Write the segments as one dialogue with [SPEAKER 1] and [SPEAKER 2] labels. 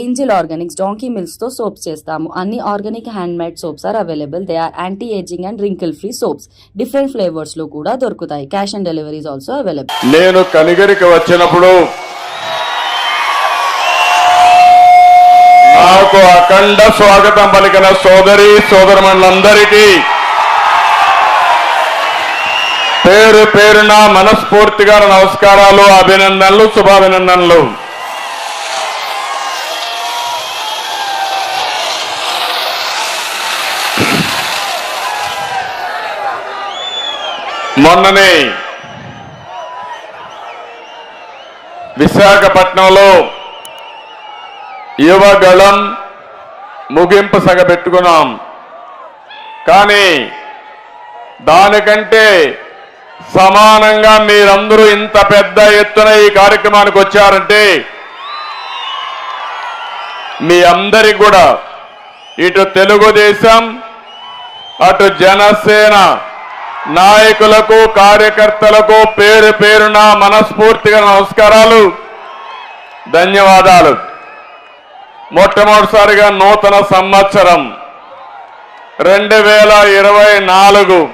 [SPEAKER 1] Angel organics donkey మిల్క్స్తో soaps చేస్తాము. అన్ని organic hand made soaps are available. They are anti aging and wrinkle free soaps. Different ఫ్లేవర్స్లో కూడా దొరుకుతాయి. Cash on deliveries also available.
[SPEAKER 2] నేను కనిగిరికి వచ్చినప్పుడు నాకు అఖండ స్వాగతం పలికిన సోదరి సోదరులందరికీ పేరు పేరున మనస్ఫూర్తిగా నమస్కారాలు అభినందనలు శుభాభినందనలు. మొన్ననే విశాఖపట్నంలో యువగళం ముగింపు సగ పెట్టుకున్నాం. కానీ దానికంటే సమానంగా మీరందరూ ఇంత పెద్ద ఎత్తున ఈ కార్యక్రమానికి వచ్చారంటే మీ అందరికి కూడా ఇటు తెలుగుదేశం అటు జనసేన నాయకులకు కార్యకర్తలకు పేరు పేరున మనస్ఫూర్తిగా నమస్కారాలు. ధన్యవాదాలు. మొట్టమొదటిసారిగా నూతన సంవత్సరం. రెండు వేల ఇరవై నాలుగు.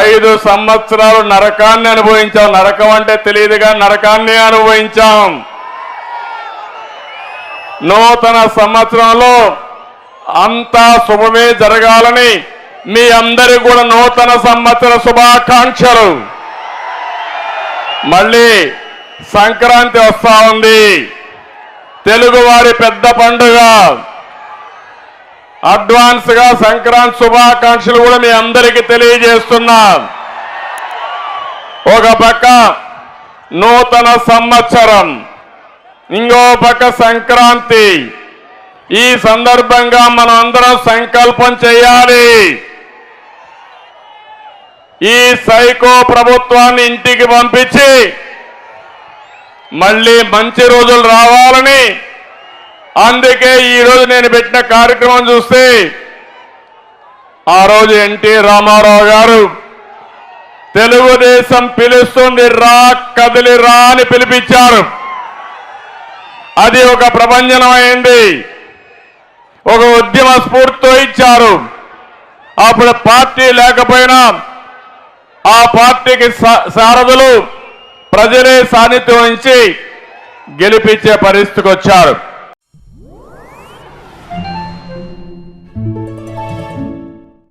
[SPEAKER 2] ఐదు సంవత్సరాలు నరకాన్ని అనుభవించాం. నరకం అంటే తెలియదుగా నరకాన్ని అనుభవించాం. నూతన సంవత్సరంలో అంతా శుభమే జరగాలని మీ అందరి కూడా నూతన సంవత్సర శుభాకాంక్షలు. మళ్ళీ సంక్రాంతి వస్తా ఉంది. తెలుగువారి పెద్ద పండుగ. అడ్వాన్స్గా సంక్రాంతి శుభాకాంక్షలు కూడా మీ అందరికీ తెలియజేస్తున్నా. ఒక పక్క నూతన సంవత్సరం ఇంకో పక్క సంక్రాంతి. ఈ సందర్భంగా మనం అందరం సంకల్పం చేయాలి. ఈ సైకో ప్రభుత్వాన్ని ఇంటికి పంపించి మళ్ళీ మంచి రోజులు రావాలని అందుకే ఈరోజు నేను పెట్టిన కార్యక్రమం చూస్తే ఆ రోజు ఎన్టీ రామారావు గారు తెలుగుదేశం పిలుస్తుంది రా కదిలి రా అని పిలిపించారు. అది ఒక ప్రపంచమైంది అయింది ఒక ఉద్యమ స్ఫూర్తితో ఇచ్చారు. అప్పుడు పార్టీ లేకపోయినా ఆ పార్టీకి సారథులు ప్రజలే సాన్నిధ్యం వహించి గెలిపించే పరిస్థితికి వచ్చారు.